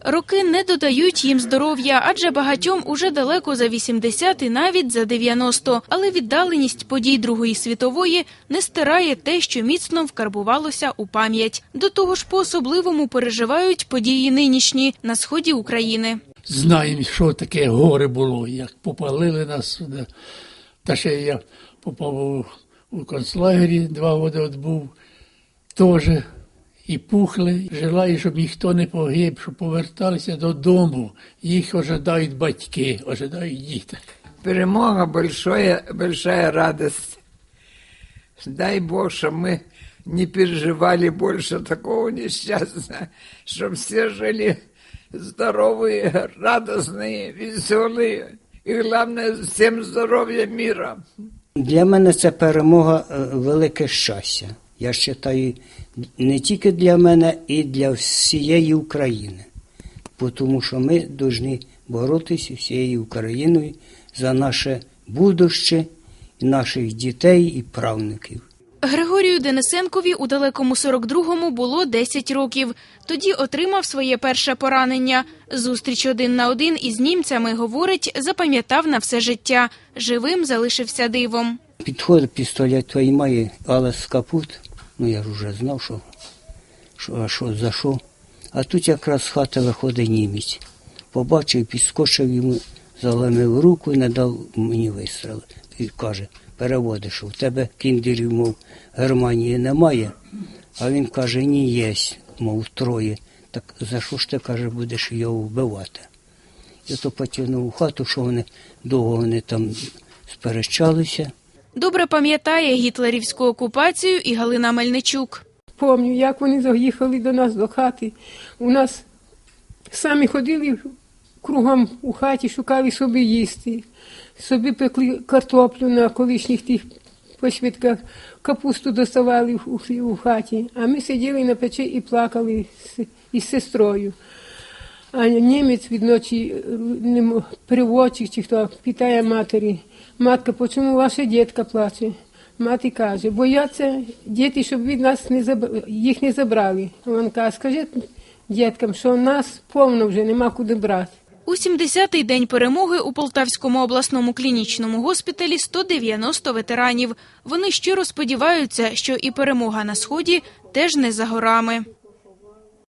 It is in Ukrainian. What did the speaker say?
Роки не додають їм здоров'я, адже багатьом уже далеко за 80 і навіть за 90. Але віддаленість подій Другої світової не стирає те, що міцно вкарбувалося у пам'ять. До того ж, по-особливому переживають події нинішні на сході України. знаємо, що таке горе було, як попалили нас. Та ще я попав у концлагері, два роки відбув, теж і пухли. Желаю, щоб ніхто не погиб, щоб поверталися додому. Їх ожидають батьки, ожидають діти. Перемога большая, большая радость. Дай Бог, чтобы мы не переживали больше такого несчастья, чтобы все жили здоровые, радостные, веселые. И главное, всем здоровья мира. Для мене це перемога е, велике щастя. Я вважаю, не тільки для мене, і для всієї України. Тому що ми повинні боротися всією Україною за наше будуще, і наших дітей і правнуків. Григорію Денисенкові у далекому 42-му було 10 років. Тоді отримав своє перше поранення. Зустріч один на один із німцями, говорить, запам'ятав на все життя. Живим залишився дивом. Підходить пістолет твій має, але з капут. Ну я ж вже знав, що, що, що за що. А тут якраз з хати виходить німець. Побачив, підскочив йому, заломив руку і не дав мені вистрілити. І каже, переводиш, в тебе кіндерів, мов, Германії немає. А він каже, ні, єсть, мов, троє. Так за що ж ти, каже, будеш його вбивати? Я то потягнув у хату, що вони довго вони там сперечалися. Добре пам'ятає гітлерівську окупацію і Галина Мельничук. Помню, як вони заїхали до нас до хати. У нас самі ходили кругом у хаті, шукали собі їсти. Собі пекли картоплю на колишніх тих посвідках, капусту доставали у, хаті. А ми сиділи на печі і плакали із сестрою. А німець від ночі е, приводчик чи хто питає матері, матка, чому ваша дітка плаче? Мати каже, бояться діти, щоб від нас не заб... їх не забрали. А Він каже, скажіть діткам, що нас повно вже нема куди брати. У 70-й день перемоги у Полтавському обласному клінічному госпіталі 190 ветеранів. Вони щиро сподіваються, що і перемога на сході теж не за горами.